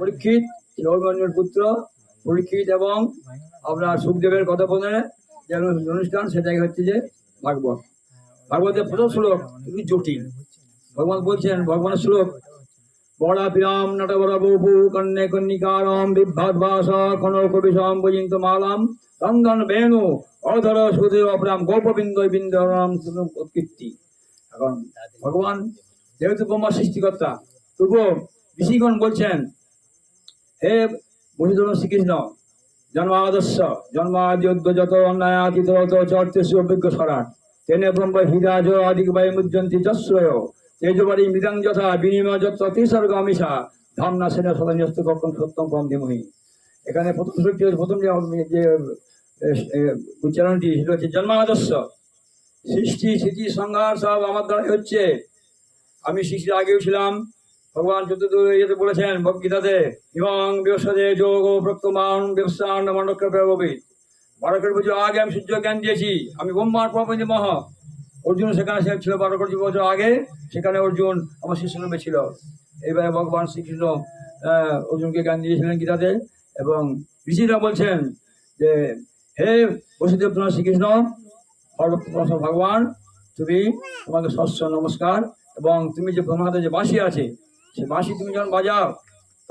পরীক্ষিত ছিল পুত্র, পরীক্ষিত এবং আপনার সুখদেবের কথা বলে যে অনুষ্ঠান সেটাই হচ্ছে যে ভাগবত। ভাগবতের প্রথম শ্লোক খুবই জটিল। ভগবান বলছেন, ভগবানের শ্লোক বড়া পিরাম নট বড় বহু কন্যে কন্যিকারম বিভাদ ভাষা কবি সম্পজিন্ত মালাম রন্ধন বেণু অধর সুদেব অপরাম গোপবিন্দ বিন্দরাম কীর্তি এখন ভগবান যেহেতু ব্রহ্মা সৃষ্টিকর্তা, তবুও ঋষিগণ বলছেন হে বসুধন শ্রীকৃষ্ণ জন্ম জন্মাদর্শ জন্মাদি যত অন্যায় অন্যায়াতীত চর্তেশু অভিজ্ঞ সরাট তেনে ব্রহ্ম হৃদাজ আদিক বায়ু মুজ্জন্তি যশ্রয় তেজবাড়ি মৃদাং যথা বিনিময় যত তিসর্গ অমিষা ধামনা সেনা সদান্যস্ত কখন সত্যম কম ধীমহি। এখানে প্রথম হচ্ছে- প্রথম যে উচ্চারণটি, সেটা হচ্ছে জন্মাদর্শ। সৃষ্টি, স্মৃতি, সংহার সব আমার দ্বারা হচ্ছে। আমি সৃষ্টির আগেও ছিলাম ভগবান চতুর্থ ইয়েতে বলেছেন ভগীতাতে এবং বৃহস্পতি যোগ প্রক্তমান ব্যবসান মণ্ডকের প্রভাবিত বারকের বছর আগে আমি সূর্য জ্ঞান দিয়েছি, আমি ব্রহ্মার প্রপঞ্চ মহ। অর্জুন সেখানে সে ছিল, বারো কোটি বছর আগে সেখানে অর্জুন আমার শিষ্যরূপে ছিল। এইভাবে ভগবান শ্রীকৃষ্ণ অর্জুনকে জ্ঞান দিয়েছিলেন গীতাতে এবং ঋষিরা বলছেন যে, হে বসুদেব তোমার শ্রীকৃষ্ণ ভগবান, তুমি তোমাকে ষষ্ঠ নমস্কার এবং তুমি যে হাতে যে বাঁশি আছে সে বাঁশি তুমি যখন বাজাও,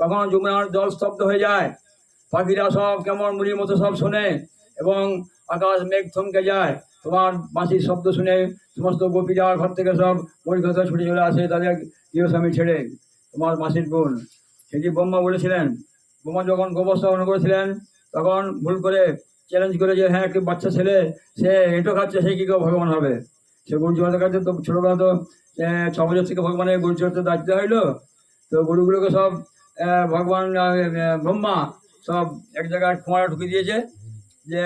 তখন যমুনার জল স্তব্ধ হয়ে যায়। পাখিরা সব কেমন মুড়ির মতো সব শোনে এবং আকাশ মেঘ থমকে যায়। তোমার বাঁশির শব্দ শুনে সমস্ত গোপীরা ঘর থেকে সব পরিকথা ছুটে চলে আসে তাদের গৃহস্বামী ছেড়ে। তোমার বাঁশির বোন সেটি ব্রহ্মা বলেছিলেন? ব্রহ্মা যখন গোবর স্থাপন করেছিলেন, তখন ভুল করে চ্যালেঞ্জ করে যে হ্যাঁ একটি বাচ্চা ছেলে, সে এঁটো খাচ্ছে, সে কী করে ভগবান হবে? সে গুরুজনের কাছে তো ছোটবেলা তো ছ বছর থেকে ভগবানের গুরুজনের দায়িত্ব হইল। তো গরুগুলোকে সব ভগবান ব্রহ্মা সব এক জায়গায় খোঁড়া ঢুকে দিয়েছে যে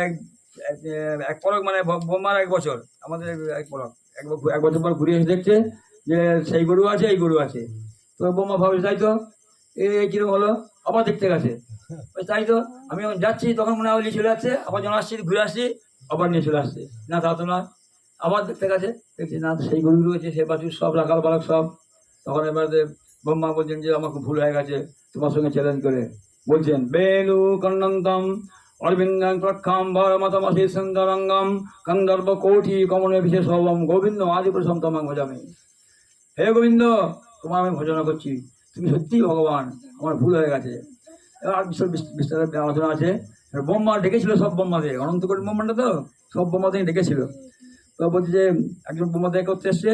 এক পলক মানে ব্রহ্মার এক বছর, আমাদের এক পলক। এক বছর পর ঘুরে এসে দেখছে যে সেই গরু আছে, এই গরু আছে। তো ব্রহ্মা ভাবছে তাই তো এই কীরকম হলো? আবার দেখতে গেছে। তাই তো, আমি যখন যাচ্ছি, তখন মনে হয় চলে যাচ্ছে আবার যখন আসছি, ঘুরে আসছি, আবার নিয়ে চলে আসছে। না, তা তো না আবার দেখতে গেছে। দেখছি, না, সেই গরু রয়েছে, সে বাছুর সব, রাখাল বালক সব। তখন এবারে ব্রহ্মা বলছেন যে আমাকে ভুল হয়ে গেছে, তোমার সঙ্গে চ্যালেঞ্জ করে। বলছেন, বেলু কন্নন্তম অরবিন্দং প্রক্ষাম ভরমতমসি সুন্দরঙ্গম কন্দর্ব কোটি কমনে বিশেষ হবম গোবিন্দ আদি প্রসম তোমাং ভজামি। হে গোবিন্দ তোমার আমি ভজনা করছি। তুমি সত্যিই ভগবান, আমার ভুল হয়ে গেছে। এবার বিস্তার বিস্তারে আলোচনা আছে। ব্রহ্মা ডেকেছিল সব ব্রহ্মাদের অনন্ত কোটি ব্রহ্মাণ্ড তো সব ব্রহ্মাদের ডেকেছিল। তো বলছে যে একজন ব্রহ্মাদের করতে এসছে